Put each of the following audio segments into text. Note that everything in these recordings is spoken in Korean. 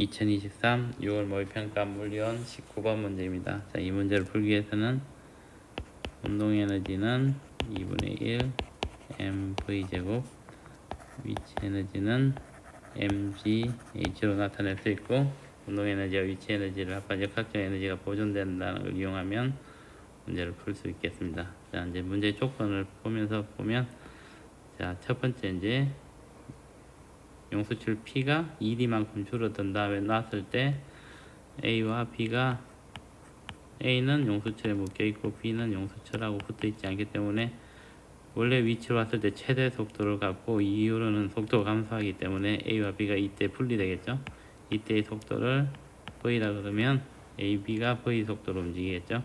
2023 6월 모의평가 물리원 19번 문제입니다. 자, 이 문제를 풀기 위해서는 운동 에너지는 2분의 1 mv 제곱 위치 에너지는 mgh로 나타낼 수 있고 운동 에너지와 위치 에너지를 합한 역학적 에너지가 보존된다는 걸 이용하면 문제를 풀 수 있겠습니다. 자, 이제 문제 조건을 보면서 보면 자, 첫 번째 이제 용수출 P가 2D만큼 줄어든 다음에 놨을 때 A와 B가 A는 용수철에 묶여 있고 B는 용수철하고 붙어 있지 않기 때문에 원래 위치로 왔을 때 최대 속도를 갖고 이후로는 속도 감소하기 때문에 A와 B가 이때 분리되겠죠. 이때의 속도를 V라 그러면 A, B가 V 속도로 움직이겠죠.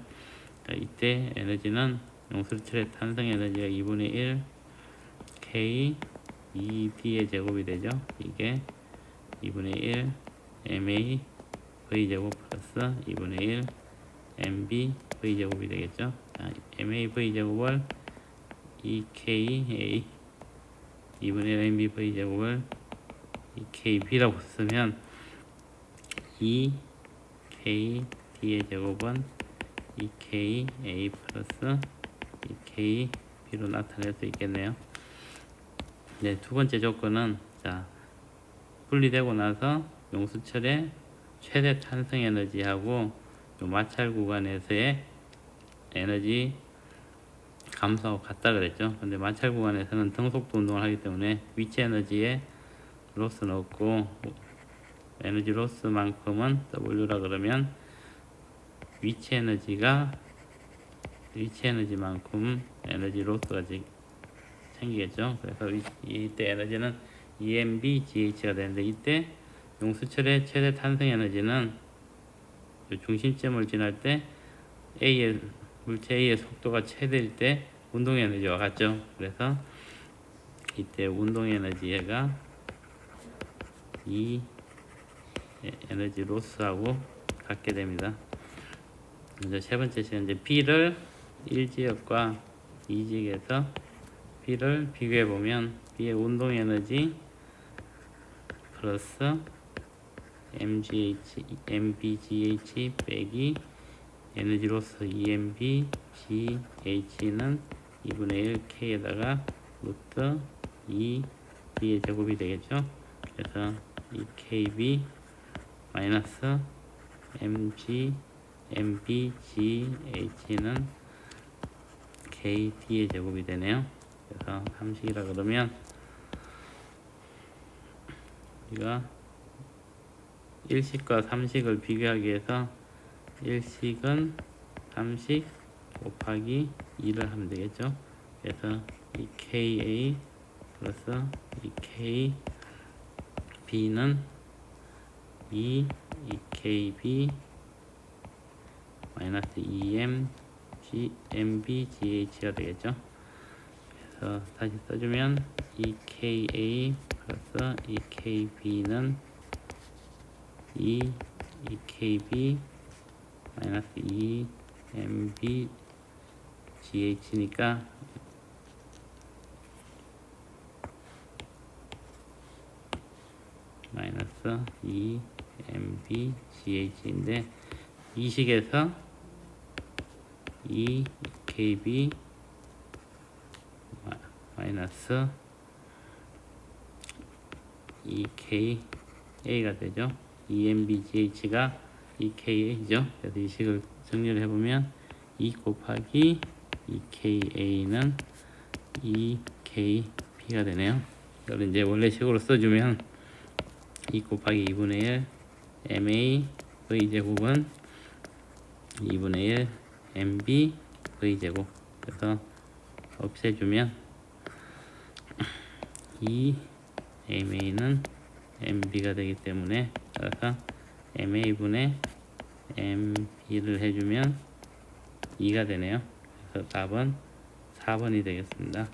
자, 이때 에너지는 용수철의 탄성 에너지가 2분의 1 K 2B의 제곱이 되죠. 이게 2분의 1 MA V 제곱 플러스 2분의 1 MB V 제곱이 되겠죠. 자, MA V 제곱을 2KA 2분의 1 MB V 제곱을 2KB라고 쓰면 2KD의 제곱은 2KA 플러스 2KB로 나타낼 수 있겠네요. 네, 두 번째 조건은 자 분리되고 나서 용수철의 최대 탄성 에너지하고 요 마찰 구간에서의 에너지 감소하고 같다 그랬죠. 근데 마찰 구간에서는 등속도 운동을 하기 때문에 위치 에너지에 로스는 없고 에너지 로스만큼은 W라 그러면 위치 에너지가 위치 에너지만큼 에너지 로스가 지- 생기겠죠. 그래서 이- 이때 에너지는 EMB GH가 되는데 이때 용수철의 최대 탄성 에너지는 요 중심점을 지날 때 A의 물체 A의 속도가 최대일 때 운동 에너지와 같죠. 그래서 이때 운동 에너지가 이 에- 에너지 로스하고 같게 됩니다. 이제 세 번째 시간 이제 B를 1지역과 2지역에서 B를 비교해 보면 B의 운동 에너지 플러스 MGH, MBGH 빼기 에너지 로스 EMB GH는 2분의 1 K에다가 루트 2 B의 제곱이 되겠죠. 그래서 2KB 마이너스 MG MBGH는 KD의 제곱이 되네요. 그래서 함식이라 그러면 우리가 1식과 3식을 비교하기 위해서 1식은 3식 곱하기 2를 하면 되겠죠. 그래서 2KA 플러스 2KB는 2 2KB 마이너스 2M G, MBGH가 되겠죠. 그래서 다시 써주면 2KA 플러스 2KB는 2 2KB 마이너스 2 MBGH니까 마이너스 2 MBGH인데 이 식에서 2 KB 마- 마이너스 2KA가 되죠. EMBGH가 2KA죠. 그래서 이 식을 정리를 해보면 2 곱하기 2KA는 2KB가 되네요. 이걸 이제 원래 식으로 써주면 2 곱하기 2분의 1 MA V 제곱은 2분의 1 MB V 제곱 그래서 없애주면 2 MA는 MB가 되기 때문에 따라서 MA분의 MB를 해주면 2가 되네요. 그래서 답은 4번이 되겠습니다.